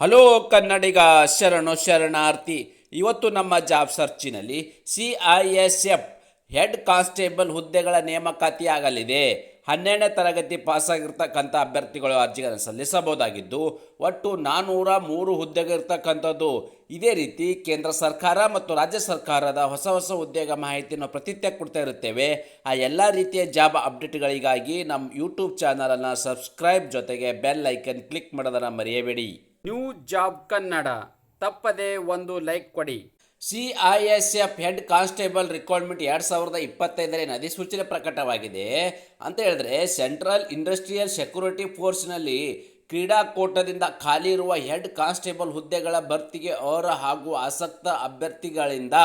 Hello ಕನ್ನಡಿಗ ಶರಣು ಶರಣಾರ್ಥಿ. ಇವತ್ತು ನಮ್ಮ job ಸರ್ಚಿನಲ್ಲಿ C I S F head constable ಹುದ್ದೆಗಳ ನೇಮಕಾತಿ ಆಗಲಿದೆ ಹನ್ನೆರಡನೇ ತರಗತಿ ಪಾಸಾಗಿರ್ತಕ್ಕಂಥ ಅಭ್ಯರ್ಥಿಗಳು ಅರ್ಜಿಗಳನ್ನು ಸಲ್ಲಿಸಬಹುದಾಗಿದ್ದು, ಒಟ್ಟು ನಾನ್ನೂರ ಮೂರು ಹುದ್ದೆಗಳಿರ್ತಕ್ಕಂಥದ್ದು. ಇದೇ ರೀತಿ ಕೇಂದ್ರ ಸರ್ಕಾರ ಮತ್ತು ರಾಜ್ಯ ಸರ್ಕಾರದ ಹೊಸ ಹೊಸ ಉದ್ಯೋಗ ಮಾಹಿತಿಯನ್ನು ಪ್ರತಿತ್ಯ ಕೊಡ್ತಾ ಇರುತ್ತೇವೆ. ಆ ಎಲ್ಲ ರೀತಿಯ ಜಾಬ್ ಅಪ್ಡೇಟ್ಗಳಿಗಾಗಿ ನಮ್ಮ ಯೂಟ್ಯೂಬ್ ಚಾನಲನ್ನು ಸಬ್ಸ್ಕ್ರೈಬ್ ಜೊತೆಗೆ ಬೆಲ್ ಐಕನ್ ಕ್ಲಿಕ್ ಮಾಡೋದನ್ನು ಮರೆಯಬೇಡಿ. New job Kannada. ತಪ್ಪದೆ ಒಂದು ಲೈಕ್ ಕೊಡಿ. C I S F head constable requirement ಎರಡು ಸಾವಿರದ ಇಪ್ಪತ್ತೈದರಲ್ಲಿ ಅಧಿಸೂಚನೆ ಪ್ರಕಟವಾಗಿದೆ ಅಂತ ಹೇಳಿದ್ರೆ ಸೆಂಟ್ರಲ್ ಇಂಡಸ್ಟ್ರಿಯಲ್ ಸೆಕ್ಯೂರಿಟಿ ಫೋರ್ಸ್ನಲ್ಲಿ ಕ್ರೀಡಾಕೂಟದಿಂದ ಖಾಲಿ ಇರುವ ಹೆಡ್ ಕಾನ್ಸ್ಟೇಬಲ್ ಹುದ್ದೆಗಳ ಭರ್ತಿಗೆ ಅವರ ಹಾಗೂ ಆಸಕ್ತ ಅಭ್ಯರ್ಥಿಗಳಿಂದ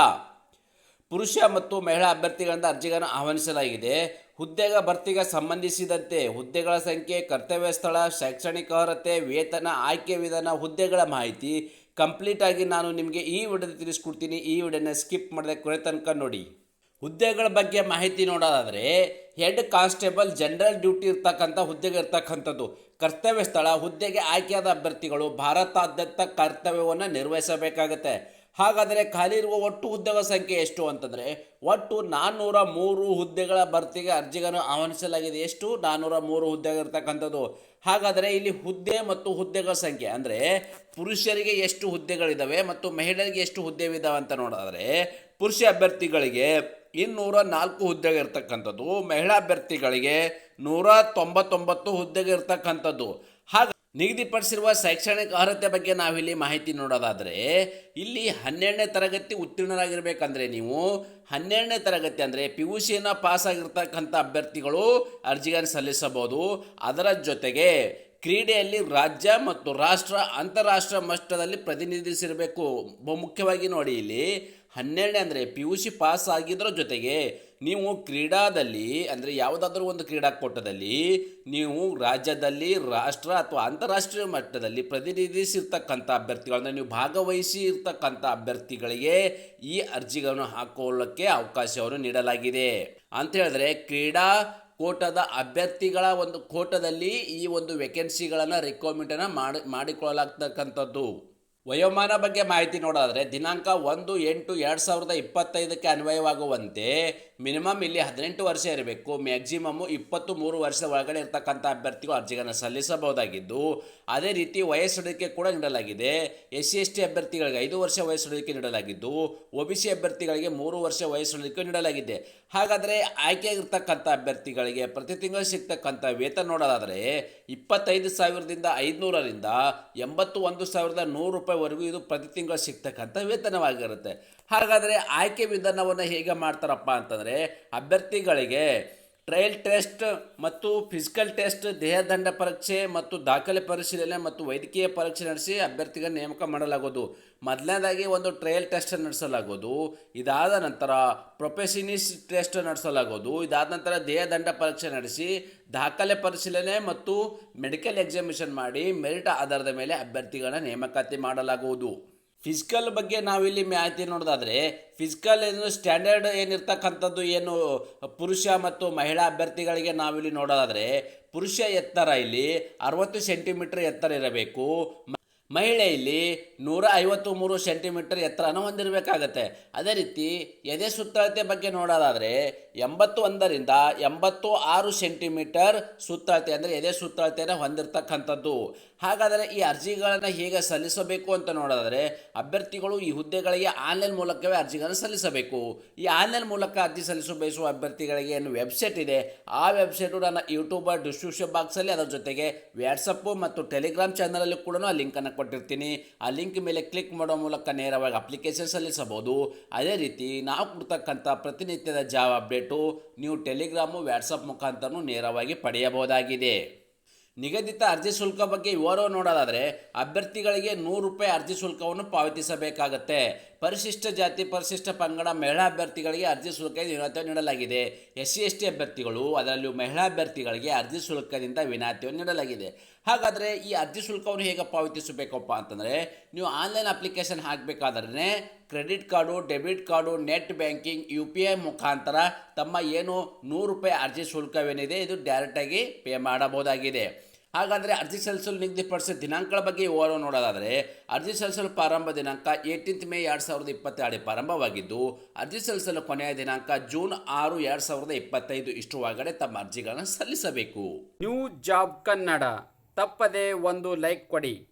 ಪುರುಷ ಮತ್ತು ಮಹಿಳಾ ಅಭ್ಯರ್ಥಿಗಳಿಂದ ಅರ್ಜಿಗಳನ್ನು ಆಹ್ವಾನಿಸಲಾಗಿದೆ. ಹುದ್ದೆಗಳ ಭರ್ತಿಗೆ ಸಂಬಂಧಿಸಿದಂತೆ ಹುದ್ದೆಗಳ ಸಂಖ್ಯೆ, ಕರ್ತವ್ಯ ಸ್ಥಳ, ಶೈಕ್ಷಣಿಕ ಅರ್ಹತೆ, ವೇತನ, ಆಯ್ಕೆ ವಿಧಾನ, ಹುದ್ದೆಗಳ ಮಾಹಿತಿ ಕಂಪ್ಲೀಟ್ ಆಗಿ ನಾನು ನಿಮಗೆ ಈ ವಿಡಿಯೋದಲ್ಲಿ ತಿಳಿಸ್ಕೊಡ್ತೀನಿ. ಈ ವಿಡಿಯೋನ ಸ್ಕಿಪ್ ಮಾಡದೆ ಕೊನೆ ತನಕ ನೋಡಿ. ಹುದ್ದೆಗಳ ಬಗ್ಗೆ ಮಾಹಿತಿ ನೋಡೋದಾದರೆ, ಹೆಡ್ ಕಾನ್ಸ್ಟೇಬಲ್ ಜನರಲ್ ಡ್ಯೂಟಿ ಇರ್ತಕ್ಕಂಥ ಹುದ್ದೆಗೆ ಇರ್ತಕ್ಕಂಥದ್ದು. ಕರ್ತವ್ಯ ಸ್ಥಳ, ಹುದ್ದೆಗೆ ಆಯ್ಕೆಯಾದ ಅಭ್ಯರ್ಥಿಗಳು ಭಾರತಾದ್ಯಂತ ಕರ್ತವ್ಯವನ್ನು ನಿರ್ವಹಿಸಬೇಕಾಗತ್ತೆ. ಹಾಗಾದರೆ ಖಾಲಿ ಇರುವ ಒಟ್ಟು ಹುದ್ದೆಗಳ ಸಂಖ್ಯೆ ಎಷ್ಟು ಅಂತಂದರೆ, ಒಟ್ಟು ನಾನ್ನೂರ ಮೂರು ಹುದ್ದೆಗಳ ಭರ್ತಿಗೆ ಅರ್ಜಿಗಳನ್ನು ಆಹ್ವಾನಿಸಲಾಗಿದೆ. ಎಷ್ಟು? ನಾನ್ನೂರ ಮೂರು ಹುದ್ದೆಗಳಿರ್ತಕ್ಕಂಥದ್ದು. ಹಾಗಾದರೆ ಇಲ್ಲಿ ಹುದ್ದೆ ಮತ್ತು ಹುದ್ದೆಗಳ ಸಂಖ್ಯೆ, ಅಂದರೆ ಪುರುಷರಿಗೆ ಎಷ್ಟು ಹುದ್ದೆಗಳಿದ್ದಾವೆ ಮತ್ತು ಮಹಿಳೆಯರಿಗೆ ಎಷ್ಟು ಹುದ್ದೆವಿದ್ದಾವೆ ಅಂತ ನೋಡಿದ್ರೆ, ಪುರುಷ ಅಭ್ಯರ್ಥಿಗಳಿಗೆ ಇನ್ನೂರ ನಾಲ್ಕು ಹುದ್ದೆಗಳಿರ್ತಕ್ಕಂಥದ್ದು, ಮಹಿಳಾ ಅಭ್ಯರ್ಥಿಗಳಿಗೆ ನೂರ ತೊಂಬತ್ತೊಂಬತ್ತು ಹುದ್ದೆಗಳಿರ್ತಕ್ಕಂಥದ್ದು. ಹಾಗ ನಿಗದಿಪಡಿಸಿರುವ ಶೈಕ್ಷಣಿಕ ಅರ್ಹತೆ ಬಗ್ಗೆ ನಾವಿಲ್ಲಿ ಮಾಹಿತಿ ನೋಡೋದಾದರೆ, ಇಲ್ಲಿ ಹನ್ನೆರಡನೇ ತರಗತಿ ಉತ್ತೀರ್ಣರಾಗಿರಬೇಕಂದ್ರೆ ನೀವು, ಹನ್ನೆರಡನೇ ತರಗತಿ ಅಂದರೆ ಪಿ ಯು ಸಿಯನ್ನು ಪಾಸ್ ಆಗಿರ್ತಕ್ಕಂಥ ಅಭ್ಯರ್ಥಿಗಳು ಅರ್ಜಿಗಳನ್ನು ಸಲ್ಲಿಸಬಹುದು. ಅದರ ಜೊತೆಗೆ ಕ್ರೀಡೆಯಲ್ಲಿ ರಾಜ್ಯ ಮತ್ತು ರಾಷ್ಟ್ರ ಅಂತಾರಾಷ್ಟ್ರ ಮಟ್ಟದಲ್ಲಿ ಪ್ರತಿನಿಧಿಸಿರಬೇಕು. ಬಹುಮುಖ್ಯವಾಗಿ ನೋಡಿ ಇಲ್ಲಿ ಹನ್ನೆರಡನೇ ಅಂದರೆ ಪಿ ಯು ಸಿ ಪಾಸ್ ಆಗಿದ್ರ ಜೊತೆಗೆ ನೀವು ಕ್ರೀಡಾದಲ್ಲಿ ಅಂದರೆ ಯಾವುದಾದ್ರೂ ಒಂದು ಕ್ರೀಡಾಕೂಟದಲ್ಲಿ ನೀವು ರಾಜ್ಯದಲ್ಲಿ ರಾಷ್ಟ್ರ ಅಥವಾ ಅಂತಾರಾಷ್ಟ್ರೀಯ ಮಟ್ಟದಲ್ಲಿ ಪ್ರತಿನಿಧಿಸಿರ್ತಕ್ಕಂಥ ಅಭ್ಯರ್ಥಿಗಳನ್ನ ನೀವು ಭಾಗವಹಿಸಿ ಇರ್ತಕ್ಕಂಥ ಅಭ್ಯರ್ಥಿಗಳಿಗೆ ಈ ಅರ್ಜಿಗಳನ್ನು ಹಾಕೊಳ್ಳೋಕ್ಕೆ ಅವಕಾಶವನ್ನು ನೀಡಲಾಗಿದೆ. ಅಂತ ಹೇಳಿದ್ರೆ ಕ್ರೀಡಾ ಕೋಟದ ಅಭ್ಯರ್ಥಿಗಳ ಒಂದು ಕೋಟದಲ್ಲಿ ಈ ಒಂದು ವೇಕೆನ್ಸಿಗಳನ್ನು ರಿಕ್ವೈರ್ಮೆಂಟನ್ನು ಮಾಡಿ, ಮಾಡಿಕೊಳ್ಳಲಾಗ್ತಕ್ಕಂಥದ್ದು. ವಯೋಮಾನ ಬಗ್ಗೆ ಮಾಹಿತಿ ನೋಡೋದಾದರೆ ದಿನಾಂಕ ಒಂದು ಎಂಟು ಎರಡು ಸಾವಿರದ ಇಪ್ಪತ್ತೈದಕ್ಕೆ ಅನ್ವಯವಾಗುವಂತೆ ಮಿನಿಮಮ್ ಇಲ್ಲಿ ಹದಿನೆಂಟು ವರ್ಷ ಇರಬೇಕು ಮ್ಯಾಕ್ಸಿಮಮ್ಮು ಇಪ್ಪತ್ತು ಮೂರು ವರ್ಷದ ಒಳಗಡೆ ಇರ್ತಕ್ಕಂಥ ಅಭ್ಯರ್ಥಿಗಳು ಅರ್ಜಿಗಳನ್ನು ಸಲ್ಲಿಸಬಹುದಾಗಿದ್ದು, ಅದೇ ರೀತಿ ವಯಸ್ಸುಡಿಕೆ ಕೂಡ ನೀಡಲಾಗಿದೆ. ಎಸ್ ಸಿ ಎಸ್ ಟಿ ಅಭ್ಯರ್ಥಿಗಳಿಗೆ ಐದು ವರ್ಷ ವಯಸ್ಸುಡಿಕೆ ನೀಡಲಾಗಿದ್ದು, ಒ ಬಿ ಸಿ ಅಭ್ಯರ್ಥಿಗಳಿಗೆ ಮೂರು ವರ್ಷ ವಯಸ್ಸುಡಿಕೆ ನೀಡಲಾಗಿದೆ. ಹಾಗಾದರೆ ಆಯ್ಕೆಯಾಗಿರ್ತಕ್ಕಂಥ ಅಭ್ಯರ್ಥಿಗಳಿಗೆ ಪ್ರತಿ ತಿಂಗಳು ಸಿಗ್ತಕ್ಕಂಥ ವೇತನ ನೋಡೋದಾದರೆ ಇಪ್ಪತ್ತೈದು ಸಾವಿರದಿಂದ ಐದುನೂರರಿಂದ ಎಂಬತ್ತು ಒಂದು ಸಾವಿರದ ನೂರು ರೂಪಾಯಿವರೆಗೂ ಇದು ಪ್ರತಿ ತಿಂಗಳು ಸಿಗ್ತಕ್ಕಂಥ ವೇತನವಾಗಿರುತ್ತೆ. ಹಾಗಾದರೆ ಆಯ್ಕೆ ವಿಧಾನವನ್ನು ಹೇಗೆ ಮಾಡ್ತಾರಪ್ಪ ಅಂತಂದರೆ ಅಭ್ಯರ್ಥಿಗಳಿಗೆ ಟ್ರಯಲ್ ಟೆಸ್ಟ್ ಮತ್ತು ಫಿಸಿಕಲ್ ಟೆಸ್ಟ್, ದೇಹದಂಡ ಪರೀಕ್ಷೆ ಮತ್ತು ದಾಖಲೆ ಪರಿಶೀಲನೆ ಮತ್ತು ವೈದ್ಯಕೀಯ ಪರೀಕ್ಷೆ ನಡೆಸಿ ಅಭ್ಯರ್ಥಿಗಳನ್ನು ನೇಮಕ ಮಾಡಲಾಗೋದು ಮೊದಲನೇದಾಗಿ ಒಂದು ಟ್ರಯಲ್ ಟೆಸ್ಟ್ ನಡೆಸಲಾಗೋದು ಇದಾದ ನಂತರ ಪ್ರೊಫೆಷನಿಸ್ ಟೆಸ್ಟ್ ನಡೆಸಲಾಗೋದು ಇದಾದ ನಂತರ ದೇಹದಂಡ ಪರೀಕ್ಷೆ ನಡೆಸಿ ದಾಖಲೆ ಪರಿಶೀಲನೆ ಮತ್ತು ಮೆಡಿಕಲ್ ಎಕ್ಸಾಮಿಷನ್ ಮಾಡಿ ಮೆರಿಟ್ ಆಧಾರದ ಮೇಲೆ ಅಭ್ಯರ್ಥಿಗಳನ್ನ ನೇಮಕಾತಿ ಮಾಡಲಾಗುವುದು. ಫಿಸಿಕಲ್ ಬಗ್ಗೆ ನಾವಿಲ್ಲಿ ಮಾಹಿತಿ ನೋಡೋದಾದರೆ ಫಿಸಿಕಲ್ ಏನು ಸ್ಟ್ಯಾಂಡರ್ಡ್ ಏನಿರ್ತಕ್ಕಂಥದ್ದು ಏನು, ಪುರುಷ ಮತ್ತು ಮಹಿಳಾ ಅಭ್ಯರ್ಥಿಗಳಿಗೆ ನಾವಿಲ್ಲಿ ನೋಡೋದಾದರೆ, ಪುರುಷ ಎತ್ತರ ಇಲ್ಲಿ, ಅರವತ್ತು ಸೆಂಟಿಮೀಟರ್ ಎತ್ತರ ಇರಬೇಕು. ಮಹಿಳೆ ಇಲ್ಲಿ ನೂರ ಐವತ್ತು ಮೂರು ಸೆಂಟಿಮೀಟರ್ ಎತ್ತರನ ಹೊಂದಿರಬೇಕಾಗತ್ತೆ. ಅದೇ ರೀತಿ ಎದೆ ಸುತ್ತಳತೆ ಬಗ್ಗೆ ನೋಡೋದಾದರೆ ಎಂಬತ್ತು ಒಂದರಿಂದ ಎಂಬತ್ತು ಆರು ಸೆಂಟಿಮೀಟರ್ ಸುತ್ತಳತೆ ಅಂದರೆ ಎದೆ ಸುತ್ತಳತೆಯನ್ನು ಹೊಂದಿರತಕ್ಕಂಥದ್ದು. ಹಾಗಾದರೆ ಈ ಅರ್ಜಿಗಳನ್ನು ಹೇಗೆ ಸಲ್ಲಿಸಬೇಕು ಅಂತ ನೋಡೋದಾದರೆ ಅಭ್ಯರ್ಥಿಗಳು ಈ ಹುದ್ದೆಗಳಿಗೆ ಆನ್ಲೈನ್ ಮೂಲಕವೇ ಅರ್ಜಿಗಳನ್ನು ಸಲ್ಲಿಸಬೇಕು. ಈ ಆನ್ಲೈನ್ ಮೂಲಕ ಅರ್ಜಿ ಸಲ್ಲಿಸಲು ಬಯಸುವ ಅಭ್ಯರ್ಥಿಗಳಿಗೆ ಏನು ವೆಬ್ಸೈಟ್ ಇದೆ? ಆ ವೆಬ್ಸೈಟು ನನ್ನ ಯೂಟ್ಯೂಬರ್ ಡಿಸ್ಕ್ರಿಪ್ಷನ್ ಬಾಕ್ಸಲ್ಲಿ, ಅದರ ಜೊತೆಗೆ ವ್ಯಾಟ್ಸಪ್ಪು ಮತ್ತು ಟೆಲಿಗ್ರಾಮ್ ಚಾನಲಲ್ಲಿ ಕೂಡ ಆ ಲಿಂಕನ್ನು ಕೊಟ್ಟಿರ್ತೀನಿ. ಆ ಲಿಂಕ್ ಮೇಲೆ ಕ್ಲಿಕ್ ಮಾಡೋ ಮೂಲಕ ನೇರವಾಗಿ ಅಪ್ಲಿಕೇಶನ್ ಸಲ್ಲಿಸಬಹುದು. ಅದೇ ರೀತಿ ನಾವು ಕೊಡ್ತಕ್ಕಂಥ ಪ್ರತಿನಿತ್ಯದ ಜಾಬ್ ಅಪ್ಡೇಟು ನೀವು ಟೆಲಿಗ್ರಾಮು ವ್ಯಾಟ್ಸಪ್ ಮುಖಾಂತರನೂ ನೇರವಾಗಿ ಪಡೆಯಬಹುದಾಗಿದೆ. ನಿಗದಿತ ಅರ್ಜಿ ಶುಲ್ಕ ಬಗ್ಗೆ ವಿವರ ನೋಡೋದಾದರೆ ಅಭ್ಯರ್ಥಿಗಳಿಗೆ ನೂರು ರೂಪಾಯಿ ಅರ್ಜಿ ಶುಲ್ಕವನ್ನು ಪಾವತಿಸಬೇಕಾಗತ್ತೆ. ಪರಿಶಿಷ್ಟ ಜಾತಿ, ಪರಿಶಿಷ್ಟ ಪಂಗಡ ಮಹಿಳಾ ಅಭ್ಯರ್ಥಿಗಳಿಗೆ ಅರ್ಜಿ ಶುಲ್ಕದಿಂದ ವಿನಾಯಿತಿ ನೀಡಲಾಗಿದೆ. ಎಸ್ ಸಿ ಎಸ್ ಟಿ ಅಭ್ಯರ್ಥಿಗಳು ಅದರಲ್ಲೂ ಮಹಿಳಾ ಅಭ್ಯರ್ಥಿಗಳಿಗೆ ಅರ್ಜಿ ಶುಲ್ಕದಿಂದ ವಿನಾಯಿತಿಯನ್ನು ನೀಡಲಾಗಿದೆ. ಹಾಗಾದರೆ ಈ ಅರ್ಜಿ ಶುಲ್ಕವನ್ನು ಹೇಗೆ ಪಾವತಿಸಬೇಕಪ್ಪ ಅಂತಂದರೆ, ನೀವು online application ಹಾಕಬೇಕಾದ್ರೆ credit card, debit card, net banking, U P I ಮುಖಾಂತರ ತಮ್ಮ ಏನು ನೂರು ರೂಪಾಯಿ ಅರ್ಜಿ ಶುಲ್ಕವೇನಿದೆ, ಇದು ಡೈರೆಕ್ಟಾಗಿ ಪೇ ಮಾಡಬಹುದಾಗಿದೆ. ಹಾಗಾದರೆ ಅರ್ಜಿ ಸಲ್ಲಿಸಲು ನಿಗದಿಪಡಿಸಿದ ದಿನಾಂಕಗಳ ಬಗ್ಗೆ ವಿವರ ನೋಡೋದಾದರೆ, ಅರ್ಜಿ ಸಲ್ಲಿಸಲು ಪ್ರಾರಂಭ ದಿನಾಂಕ ಏಯ್ಟೀನ್ತ್ ಮೇ ಎರಡು ಸಾವಿರದ ಇಪ್ಪತ್ತೆರಡು ಪ್ರಾರಂಭವಾಗಿದ್ದು, ಅರ್ಜಿ ಸಲ್ಲಿಸಲು ಕೊನೆಯ ದಿನಾಂಕ ಜೂನ್ ಆರು ಎರಡು ಸಾವಿರದ ಇಪ್ಪತ್ತೈದು ಇಷ್ಟು ಒಳಗಡೆ ತಮ್ಮ ಅರ್ಜಿಗಳನ್ನು ಸಲ್ಲಿಸಬೇಕು. ನ್ಯೂ ಜಾಬ್ ಕನ್ನಡ, ತಪ್ಪದೆ ಒಂದು ಲೈಕ್ ಕೊಡಿ.